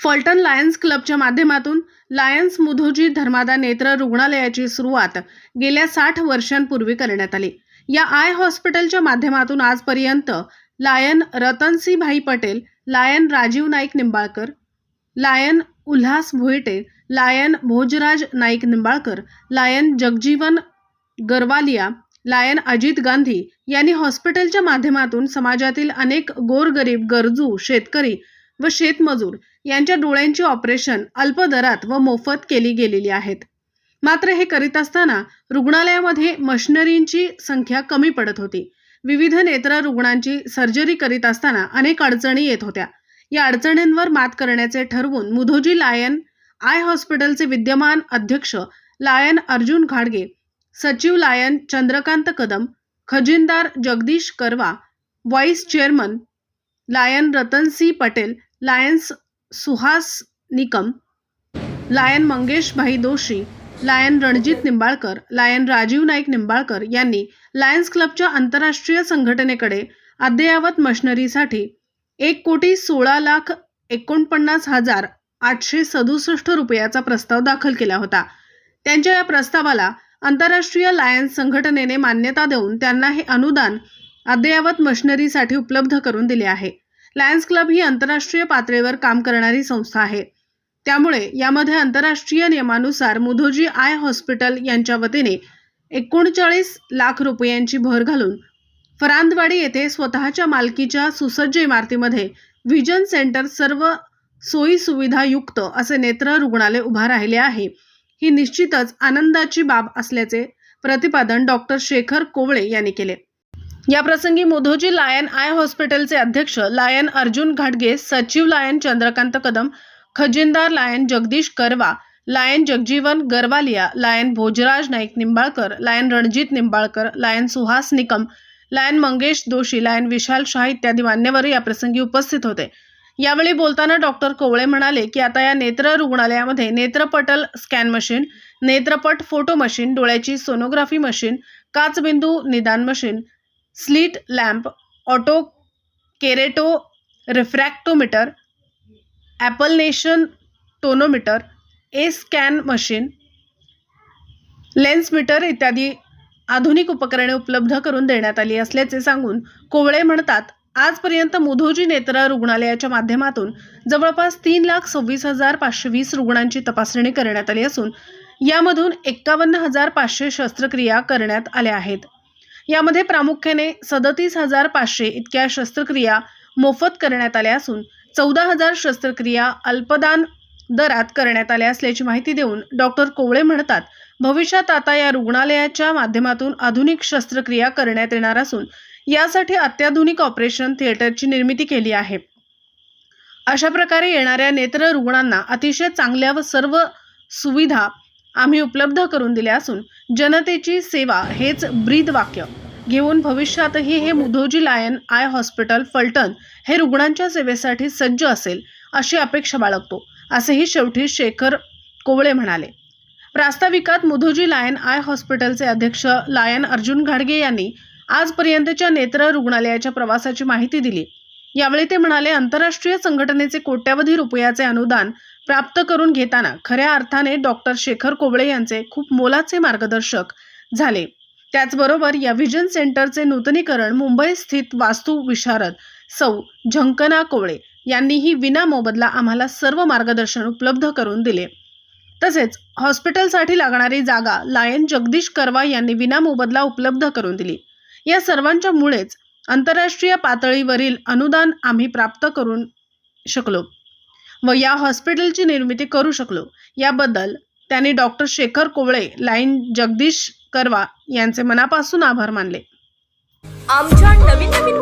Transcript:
Phaltan Lions क्लबच्या माध्यमातून Lions Mudhoji धर्मादा नेत्र रुग्णालयाची सुरुवात गेल्या साठ वर्षांपूर्वी करण्यात आली. या आय हॉस्पिटलच्या माध्यमातून आजपर्यंत lion Ratansinhbhai Patel lion Rajiv Naik Nimbalkar lion Ulhas Bhoite lion Bhojraj Naik Nimbalkar lion Jagjivan Garwaliya lion Ajit Gandhi यांनी हॉस्पिटलच्या माध्यमातून समाजातील अनेक गोरगरीब गरजू शेतकरी व शेतमजूर यांच्या डोळ्यांची ऑपरेशन अल्प दरात व मोफत केली गेलेली आहेत. मात्र हे करीत असताना रुग्णालयामध्ये मशिनरींची संख्या कमी पडत होती. विविध नेत्र रुग्णांची सर्जरी करीत असताना अनेक अडचणी येत होत्या. या अडचणींवर मात करण्याचे ठरवून मुधोजी लायन आय हॉस्पिटलचे विद्यमान अध्यक्ष लायन अर्जुन घाडगे सचिव lion Chandrakant Kadam खजिनदार Jagdish Karwa vice chairman lion Ratan C Patel lions Suhas Nikam lion Mangesh bhai Doshi lion Ranjit Nimbalkar lion Rajiv Naik Nimbalkar यांनी लायन्स क्लबच्या आंतरराष्ट्रीय संघटनेकडे अद्ययावत मशनरीसाठी एक कोटी सोळा लाख एकोणपन्नास हजार आठशे सदुसष्ट रुपयाचा प्रस्ताव दाखल केला होता. त्यांच्या या प्रस्तावाला आंतरराष्ट्रीय लायन्स संघटनेने मान्यता देऊन त्यांना हे अनुदान अद्ययावत मशनरीसाठी उपलब्ध करून दिले आहे. लायन्स क्लब ही आंतरराष्ट्रीय पातळीवर काम करणारी संस्था आहे. त्यामुळे यामध्ये आंतरराष्ट्रीय नियमानुसार मुधोजी आय हॉस्पिटल यांच्या वतीने एकोणचाळीस लाख रुपयांची भर घालून फरांदवाडी येथे स्वतःच्या मालकीच्या सुसज्ज इमारतीमध्ये व्हिजन सेंटर सर्व सोयी सुविधायुक्त असे नेत्र रुग्णालय उभा राहिले आहे. ही निश्चितच आनंदाची बाब असल्याचे प्रतिपादन डॉक्टर शेखर कोवळे यांनी केले. या प्रसंगी मोधोजी लायन आय हॉस्पिटलचे अध्यक्ष लायन अर्जुन घाटगे सचिव lion Chandrakant Kadam खजिनदार lion Jagdish Karwa lion Jagjivan Garwaliya lion Bhojraj Naik Nimbalkar lion Ranjit Nimbalkar lion Suhas Nikam lion Mangesh Doshi lion Vishal Shah इत्यादी मान्यवर या प्रसंगी उपस्थित होते. यावेळी बोलताना डॉक्टर कोवळे म्हणाले की आता या नेत्र रुग्णालयामध्ये नेत्रपटल स्कॅन मशीन नेत्रपट फोटो मशीन डोळ्याची सोनोग्राफी मशीन काचबिंदू निदान machine slit lamp auto kerato refractometer applanation tonometer A scan machine lens meter इत्यादी आधुनिक उपकरणे उपलब्ध करून देण्यात आली असल्याचे सांगून कोवळे म्हणतात आजपर्यंत मुधोजी नेत्र रुग्णालयाच्या माध्यमातून जवळपास तीन लाख सव्वीस हजार पाचशे वीस रुग्णांची तपासणी करण्यात आली असून यामधून एक्कावन्न हजार पाचशे शस्त्रक्रिया करण्यात आल्या आहेत. यामध्ये प्रामुख्याने सदतीस हजार पाचशे इतक्या शस्त्रक्रिया मोफत करण्यात आल्या असून चौदा हजार शस्त्रक्रिया अल्पदान दरात करण्यात आल्या असल्याची माहिती देऊन डॉक्टर कोवळे म्हणतात भविष्यात आता या रुग्णालयाच्या माध्यमातून आधुनिक शस्त्रक्रिया करण्यात येणार असून यासाठी अत्याधुनिक ऑपरेशन थिएटरची निर्मिती केली आहे. अशा प्रकारे येणाऱ्या नेत्र रुग्णांना अतिशय चांगल्या व सर्व सुविधा आम्ही उपलब्ध करून दिल्या असून जनतेची सेवा हेच ब्रीद वाक्य. घेऊन भविष्यातही हे Mudhoji lion eye hospital Phaltan हे रुग्णांच्या सेवेसाठी सज्ज असेल अशी अपेक्षा बाळगतो असेही शेवटी शेखर कोवळे म्हणाले. प्रास्ताविकात मुधोजी लायन आय हॉस्पिटलचे अध्यक्ष लायन अर्जुन घाडगे यांनी आजपर्यंतच्या नेत्र रुग्णालयाच्या प्रवासाची माहिती दिली. यावेळी ते म्हणाले आंतरराष्ट्रीय संघटनेचे कोट्यावधी रुपयाचे अनुदान प्राप्त करून घेताना खऱ्या अर्थाने डॉक्टर शेखर कोबळे यांचे खूप मोलाचे मार्गदर्शक झाले. त्याचबरोबर या व्हिजन सेंटरचे नूतनीकरण मुंबई स्थित वास्तू विशारद सौ झंकना कोवळे यांनीही विना मोबदला आम्हाला सर्व मार्गदर्शन उपलब्ध करून दिले. तसेच हॉस्पिटलसाठी लागणारी जागा लायन जगदीश करवा यांनी विना मोबदला उपलब्ध करून दिली. या सर्वांच्या मुळेच आंतरराष्ट्रीय पातळीवरील अनुदान आम्ही प्राप्त करून शकलो व या हॉस्पिटलची निर्मिती करू शकलो. याबद्दल त्यांनी डॉक्टर शेखर कोवळे लाईन जगदीश करवा यांचे मनापासून आभार मानले. आमच्या नवीन नवीन